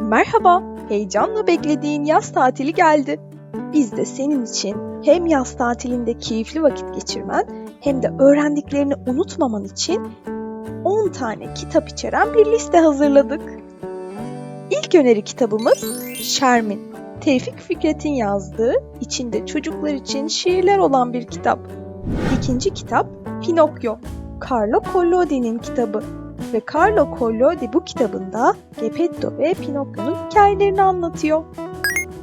Merhaba, heyecanla beklediğin yaz tatili geldi. Biz de senin için hem yaz tatilinde keyifli vakit geçirmen hem de öğrendiklerini unutmaman için 10 tane kitap içeren bir liste hazırladık. İlk öneri kitabımız Şermin. Tevfik Fikret'in yazdığı, içinde çocuklar için şiirler olan bir kitap. İkinci kitap Pinokyo. Carlo Collodi'nin kitabı ve Carlo Collodi bu kitabında Geppetto ve Pinokyo'nun hikayelerini anlatıyor.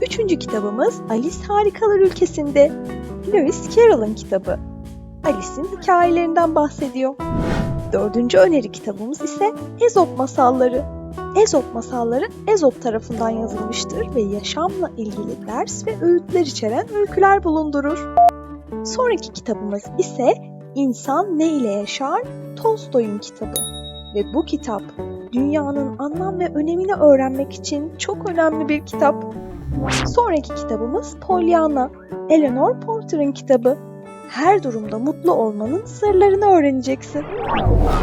Üçüncü kitabımız Alice Harikalar Ülkesi'nde. Lewis Carroll'ın kitabı. Alice'in hikayelerinden bahsediyor. Dördüncü öneri kitabımız ise Ezop Masalları. Ezop masalları Ezop tarafından yazılmıştır ve yaşamla ilgili ders ve öğütler içeren öyküler bulundurur. Sonraki kitabımız ise İnsan Ne ile Yaşar? Tolstoy'un kitabı. Ve bu kitap dünyanın anlam ve önemini öğrenmek için çok önemli bir kitap. Sonraki kitabımız Pollyanna, Eleanor Porter'ın kitabı. Her durumda mutlu olmanın sırlarını öğreneceksin.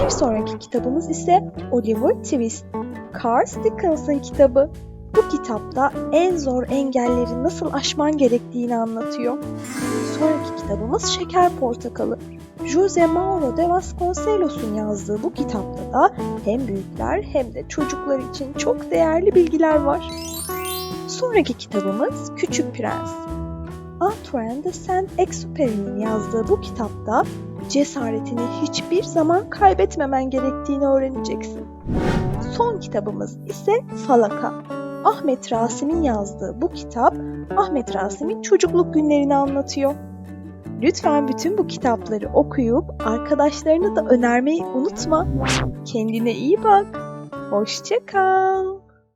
Bir sonraki kitabımız ise Oliver Twist, Charles Dickens'ın kitabı. Bu kitapta en zor engelleri nasıl aşman gerektiğini anlatıyor. Sonraki kitabımız Şeker Portakalı. Jose Mauro de Vasconcelos'un yazdığı bu kitapta da hem büyükler hem de çocuklar için çok değerli bilgiler var. Sonraki kitabımız Küçük Prens. Antoine de Saint-Exupéry'nin yazdığı bu kitapta cesaretini hiçbir zaman kaybetmemen gerektiğini öğreneceksin. Son kitabımız ise Falaka. Ahmet Rasim'in yazdığı bu kitap Ahmet Rasim'in çocukluk günlerini anlatıyor. Lütfen bütün bu kitapları okuyup arkadaşlarına da önermeyi unutma. Kendine iyi bak. Hoşça kal.